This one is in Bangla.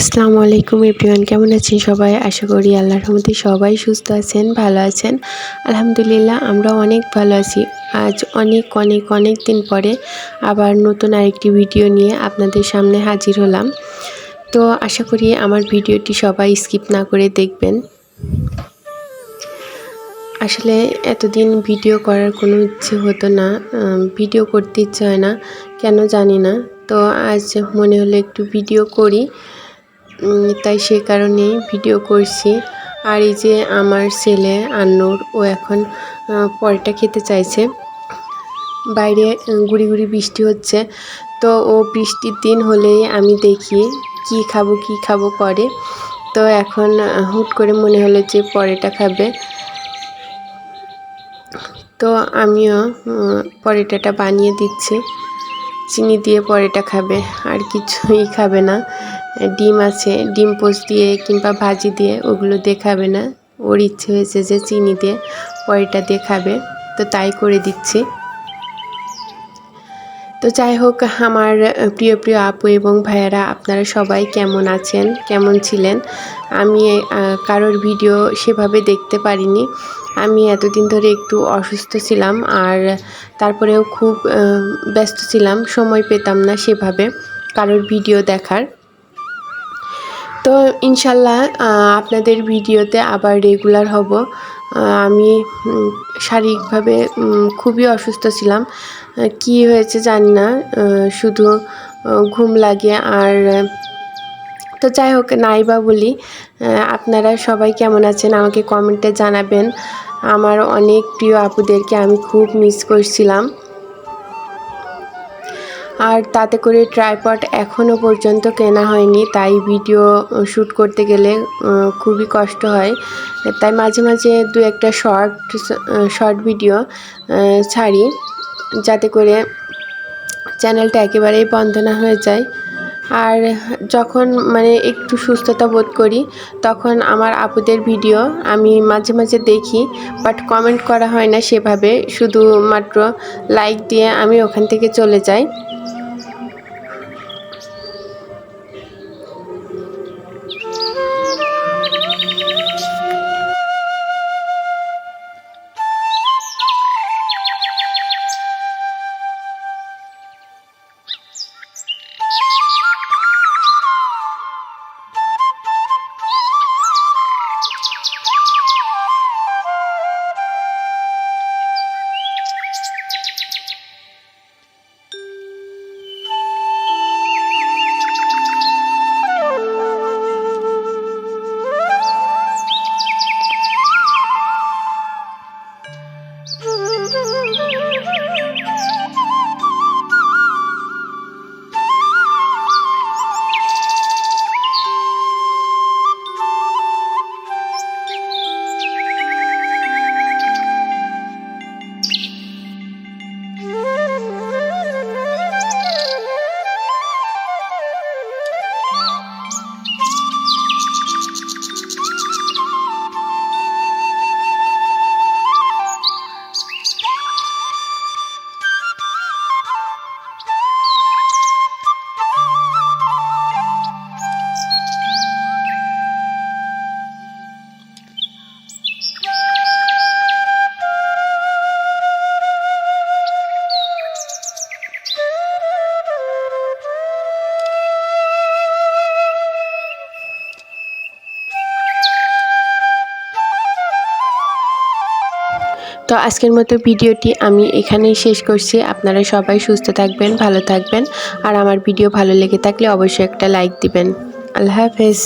আসসালামু আলাইকুম এভরিওয়ান, কেমন আছেন সবাই? আশা করি আল্লাহর রহমতে সবাই সুস্থ আছেন, ভালো আছেন। আলহামদুলিল্লাহ, আমরা অনেক ভালো আছি। আজ অনেক অনেক অনেক দিন পরে আবার নতুন আরেকটি ভিডিও নিয়ে আপনাদের সামনে হাজির হলাম। তো আশা করি আমার ভিডিওটি সবাই স্কিপ না করে দেখবেন। আসলে এতদিন ভিডিও করার কোনো ইচ্ছে হতো না ভিডিও করতে ইচ্ছে হয় না, কেন জানি না। তো আজ মনে হলো একটু ভিডিও করি। তাই সে কারণেই ভিডিও করছি। আর এই যে আমার ছেলে আন্নুর, ও এখন পরেটা খেতে চাইছে। বাইরে গুড়ি গুড়ি বৃষ্টি হচ্ছে। তো ও বৃষ্টির দিন হলেই আমি দেখি কি খাব কি খাব করে তো এখন হুট করে মনে হলো যে পরেটা খাবে। তো আমিও পরেটাটা বানিয়ে দিচ্ছি। চিনি দিয়ে পরেটা খাবে, আর কিছুই খাবে না। ডিম আছে, ডিম পোস্ট দিয়ে কিংবা ভাজি দিয়ে ওগুলো দিয়ে খাবে না। ওর ইচ্ছে হয়েছে যে চিনি দিয়ে পরেটা দিয়ে খাবে। তো তাই করে দিচ্ছি। তো যাই হোক, আমার প্রিয় প্রিয় আপু এবং ভাইয়ারা, আপনারা সবাই কেমন আছেন? কেমন ছিলেন? আমি কারোর ভিডিও সেভাবে দেখতে পারিনি। আমি এতদিন ধরে একটু অসুস্থ ছিলাম আর তারপরেও খুব ব্যস্ত ছিলাম, সময় পেতাম না সেভাবে কারোর ভিডিও দেখার। তো ইনশাল্লাহ আপনাদের ভিডিওতে আবার রেগুলার হব। আমি শারীরিকভাবে খুবই অসুস্থ ছিলাম। কি হয়েছে জানি না। শুধু ঘুম লাগে। আর, তো যাই হোক নাই বা বলি আপনারা সবাই কেমন আছেন? আমাকে কমেন্টে জানাবেন। আমার অনেক প্রিয় আপুদেরকে আমি খুব মিস করছিলাম। আর তাতে করে ট্রাইপড এখনও পর্যন্ত কেনা হয়নি, তাই ভিডিও শ্যুট করতে গেলে খুবই কষ্ট হয়। তাই মাঝে মাঝে দু একটা শর্ট শর্ট ভিডিও ছাড়ি, যাতে করে চ্যানেলটা একেবারেই বন্ধ না হয়ে যায়। আর যখন মানে একটু সুস্থতা বোধ করি, তখন আমার আপুদের ভিডিও আমি মাঝে মাঝে দেখি, বাট কমেন্ট করা হয় না সেভাবে। শুধুমাত্র লাইক দিয়ে আমি ওখান থেকে চলে যাই। তো আজকের মতো ভিডিওটি আমি এখানেই শেষ করছি। আপনারা সবাই সুস্থ থাকবেন, ভালো থাকবেন। আর আমার ভিডিও ভালো লেগে থাকলে অবশ্যই একটা লাইক দিবেন। আল্লাহ হাফেজ।